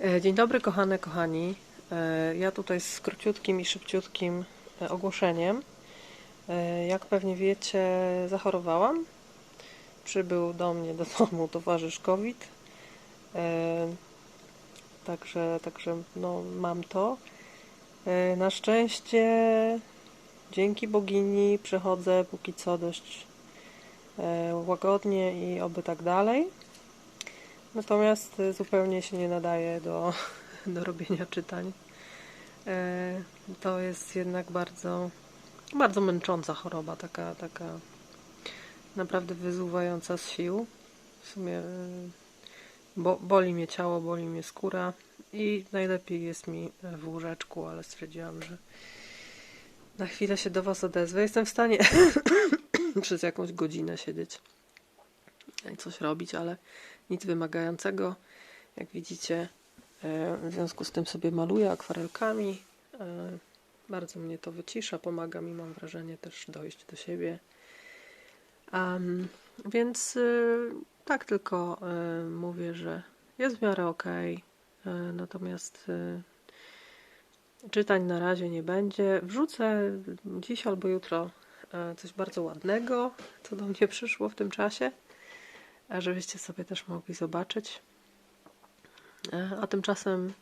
E, Dzień dobry, kochane, kochani. E, Ja tutaj z króciutkim i szybciutkim e, ogłoszeniem. Jak pewnie wiecie, zachorowałam. Przybył do mnie do domu towarzysz COVID. Także, także no, mam to. Na szczęście, dzięki bogini, przechodzę póki co dość łagodnie i oby tak dalej. Natomiast y, zupełnie się nie nadaje do, do robienia czytań. E, To jest jednak bardzo, bardzo męcząca choroba, taka, taka naprawdę wyzuwająca z sił. W sumie y, bo, boli mnie ciało, boli mnie skóra i najlepiej jest mi w łóżeczku, ale stwierdziłam, że na chwilę się do Was odezwę. Jestem w stanie przez jakąś godzinę siedzieć coś robić, ale nic wymagającego. Jak widzicie, e, w związku z tym sobie maluję akwarelkami. E, Bardzo mnie to wycisza, pomaga mi, mam wrażenie, też dojść do siebie. Am, więc y, tak tylko mówię, że jest w miarę y, Natomiast czytań na razie nie będzie. Wrzucę dziś albo jutro coś bardzo ładnego, co do mnie przyszło w tym czasie żebyście sobie też mogli zobaczyć. E, A tymczasem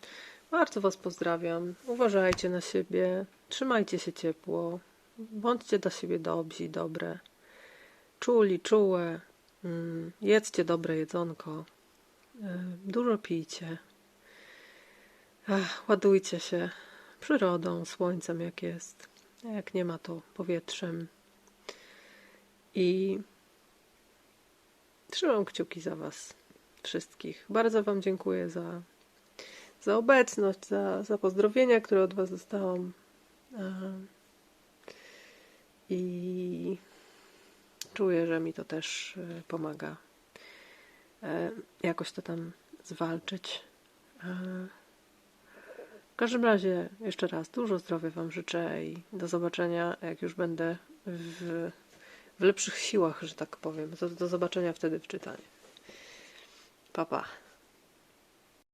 bardzo Was pozdrawiam. Uważajcie na siebie, trzymajcie się ciepło, bądźcie dla siebie dobrzy dobre, czuli, czułe, mm, jedzcie dobre jedzonko, e, dużo pijcie, ładujcie się. Przyrodą, słońcem jak jest, jak nie ma to powietrzem. I Trzymam kciuki za Was wszystkich. Bardzo Wam dziękuję za, za obecność, za, za pozdrowienia, które od Was dostałam. I czuję, że mi to też e, pomaga e, jakoś to tam zwalczyć. W każdym razie, jeszcze raz, dużo zdrowia Wam życzę i do zobaczenia, jak już będę w w lepszych siłach, że tak powiem. Do, do zobaczenia wtedy w czytaniu. Pa, pa.